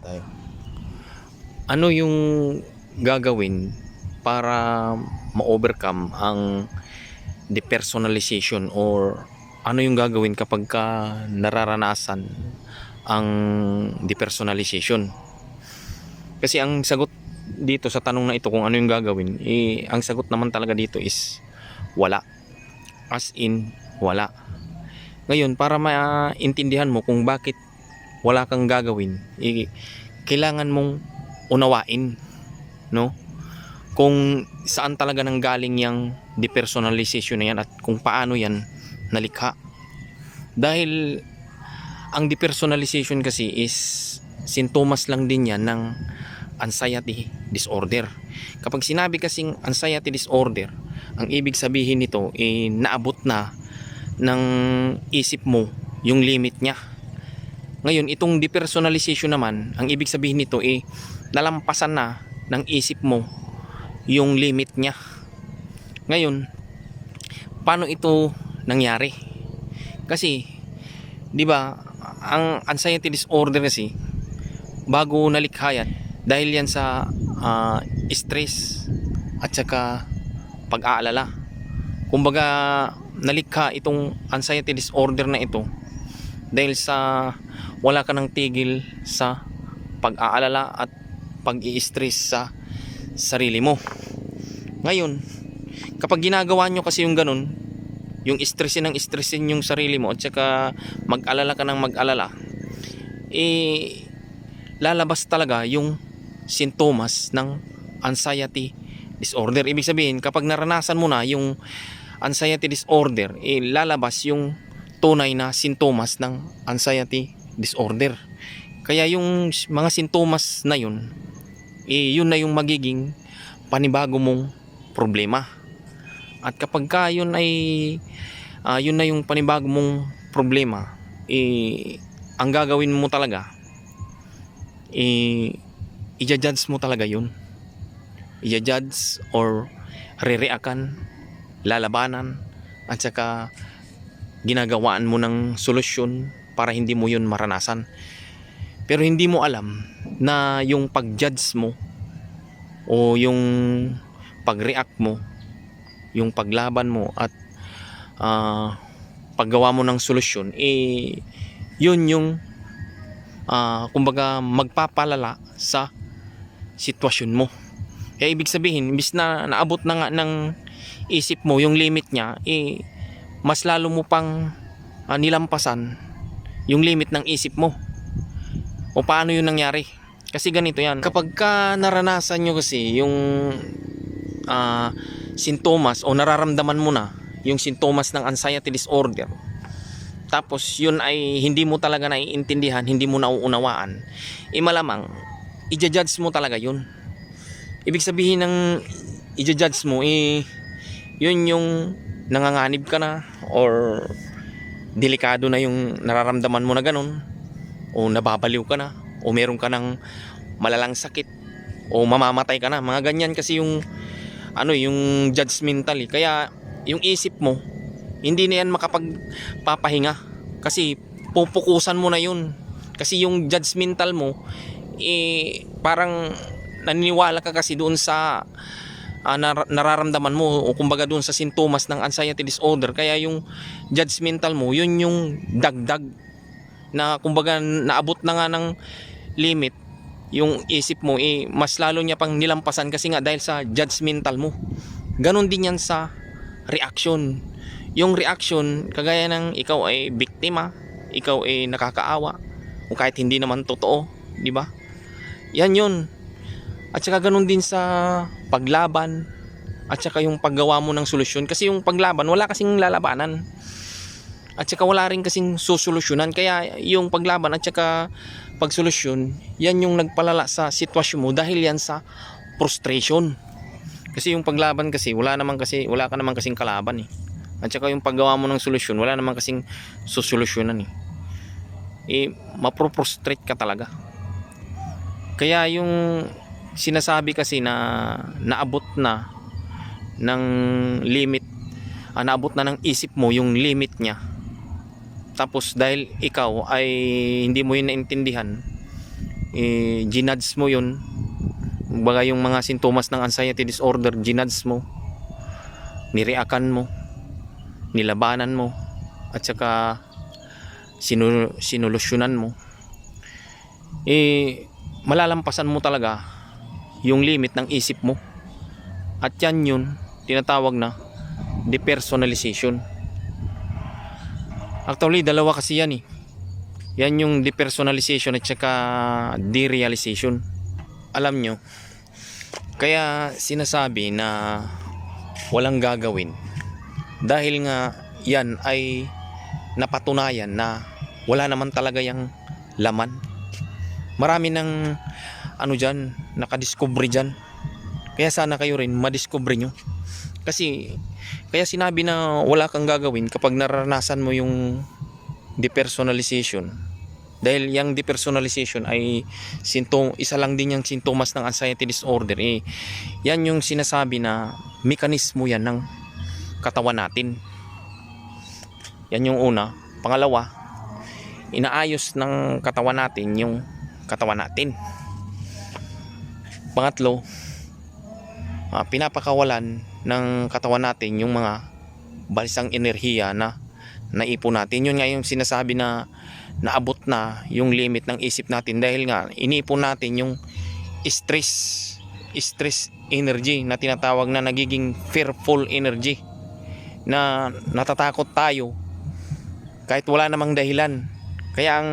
tayo. ano yung gagawin para ma-overcome ang depersonalization or ano yung gagawin kapag ka nararanasan ang depersonalization? Kasi ang sagot dito sa tanong na ito kung ano yung gagawin eh, ang sagot naman talaga dito is wala. As in wala. Ngayon para maintindihan mo kung bakit wala kang gagawin. Eh, kailangan mong unawain no? Kung saan talaga nang galing yung depersonalization na yan at kung paano yan nalikha. Dahil ang depersonalization kasi is sintomas lang din yan ng anxiety disorder. Kapag sinabi kasing anxiety disorder ang ibig sabihin nito eh naabot na ng isip mo yung limit niya ngayon itong depersonalization naman ang ibig sabihin nito eh nalampasan na ng isip mo yung limit niya. Ngayon, paano ito nangyari? Kasi, di ba, ang anxiety disorder kasi, bago nalikha dahil yan sa ah, stress at saka pag-aalala. Kumbaga, nalikha itong anxiety disorder na ito dahil sa wala ka ng tigil sa pag-aalala at pag-i-stress sa sarili mo. Ngayon, kapag ginagawa nyo kasi yung ganun, yung stressin ng stressin yung sarili mo at saka mag-alala ka ng mag-alala, eh, lalabas talaga yung sintomas ng anxiety disorder. Ibig sabihin, kapag naranasan mo na yung anxiety disorder, eh, lalabas yung tunay na sintomas ng anxiety disorder. Kaya yung mga sintomas na yun, eh, yun na yung magiging panibago mong problema. At kapag ka yun ay ah, yun na yung panibago mong problema, eh, ang gagawin mo talaga, eh, i-judge mo talaga yun. I-judge or re-reactan, lalabanan, at saka ginagawaan mo ng solusyon para hindi mo yun maranasan. Pero hindi mo alam na yung pag-judge mo o yung pag-react mo, yung paglaban mo at ah, paggawa mo ng solusyon, eh, yun yung ah, kumbaga magpapalala sa sitwasyon mo. Kaya ibig sabihin, imbis na naabot na nga ng isip mo yung limit niya, eh, mas lalo mo pang ah, nilampasan yung limit ng isip mo. O paano yun nangyari? Kasi ganito yan. Kapag ka naranasan nyo kasi yung ah, sintomas o nararamdaman mo na yung sintomas ng anxiety disorder, tapos yun ay hindi mo talaga naiintindihan, hindi mo nauunawaan, malamang, i-judge mo talaga yun. Ibig sabihin ng i-judge mo, eh, yun yung nanganganib ka na or delikado na yung nararamdaman mo na ganun o nababaliw ka na o meron ka ng malalang sakit o mamamatay ka na. Mga ganyan kasi yung ano yung judgmental eh. kaya yung isip mo hindi na yan makapagpapahinga. Kasi pupukusan mo na yun. Kasi yung judgmental mo eh parang naniniwala ka kasi doon sa ah, nar- nararamdaman mo o kumbaga doon sa sintomas ng anxiety disorder kaya yung judgmental mo yun yung dagdag na kumbaga naabot na nga ng limit yung isip mo eh mas lalo niya pang nilampasan kasi nga dahil sa judgmental mo. Ganon din yan sa reaction yung reaction kagaya ng ikaw ay biktima ikaw ay nakakaawa o kahit hindi naman totoo di ba? Yan yun at saka ganun din sa paglaban. At saka yung paggawa mo ng solusyon. Kasi yung paglaban wala kasing lalabanan. At saka wala rin kasing susolusyonan. Kaya yung paglaban at saka pagsolusyon yan yung nagpalala sa sitwasyon mo dahil yan sa frustration. Kasi yung paglaban kasi wala naman kasi wala ka naman kasing kalaban eh. At saka yung paggawa mo ng solusyon wala naman kasing susolusyonan eh. Eh mapro-frustrate ka talaga. Kaya yung sinasabi kasi na naabot na ng limit ah, naabot na ng isip mo yung limit niya. Tapos dahil ikaw ay hindi mo yun naintindihan eh, ginads mo yun. Baga yung mga sintomas ng anxiety disorder ginads mo nireakan mo nilabanan mo at saka sinu sinolusyonan mo. Eh malalampasan mo talaga yung limit ng isip mo. At yan yun tinatawag na depersonalization. Actually dalawa kasi yan eh. Yan yung depersonalization at saka derealization. Alam nyo kaya sinasabi na walang gagawin. Dahil nga yan ay napatunayan na wala naman talaga yung laman. Marami ng ano dyan nakadiscovery dyan. Kaya sana kayo rin madiscover nyo. Kasi kaya sinabi na wala kang gagawin kapag naranasan mo yung depersonalization. Dahil yung depersonalization ay sintom, isa lang din yung sintomas ng anxiety disorder eh, yan yung sinasabi na mekanismo yan ng katawan natin. Yan yung una. Pangalawa inaayos ng katawan natin yung katawan natin pangatlo ah, pinapakawalan ng katawan natin yung mga balisang enerhiya na naipon natin. Yun nga yung sinasabi na naabot na yung limit ng isip natin dahil nga iniipon natin yung stress stress energy na tinatawag na nagiging fearful energy na natatakot tayo kahit wala namang dahilan. Kaya ang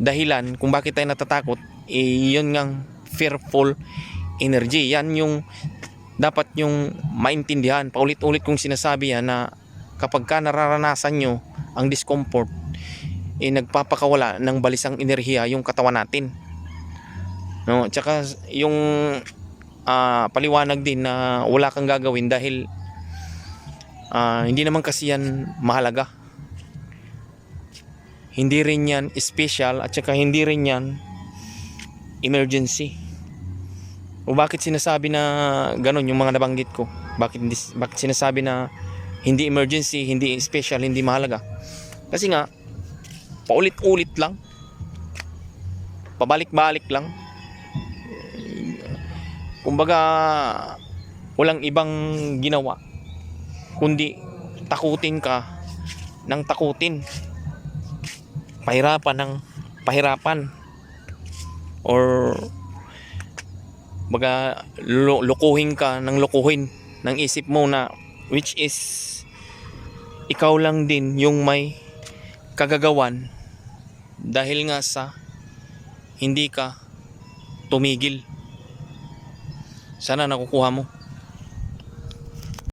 dahilan kung bakit tayo natatakot eh, yun ngang fearful energy. Yan yung dapat yung maintindihan. Paulit-ulit kong sinasabi yan na kapag ka nararanasan nyo ang discomfort eh nagpapakawala ng balisang enerhiya yung katawan natin. No? Tsaka yung ah, paliwanag din na wala kang gagawin dahil ah, hindi naman kasi yan mahalaga. Hindi rin yan special at saka hindi rin yan emergency o bakit sinasabi na ganon yung mga nabanggit ko? Bakit, hindi- bakit sinasabi na hindi emergency, hindi special, hindi mahalaga? Kasi nga paulit-ulit lang. Pabalik-balik lang. Kumbaga walang ibang ginawa kundi takutin ka ng takutin. Pahirapan ng pahirapan. Or baga lu- lukuhin ka ng lukuhin ng isip mo na which is ikaw lang din yung may kagagawan dahil nga sa hindi ka tumigil. Sana nakukuha mo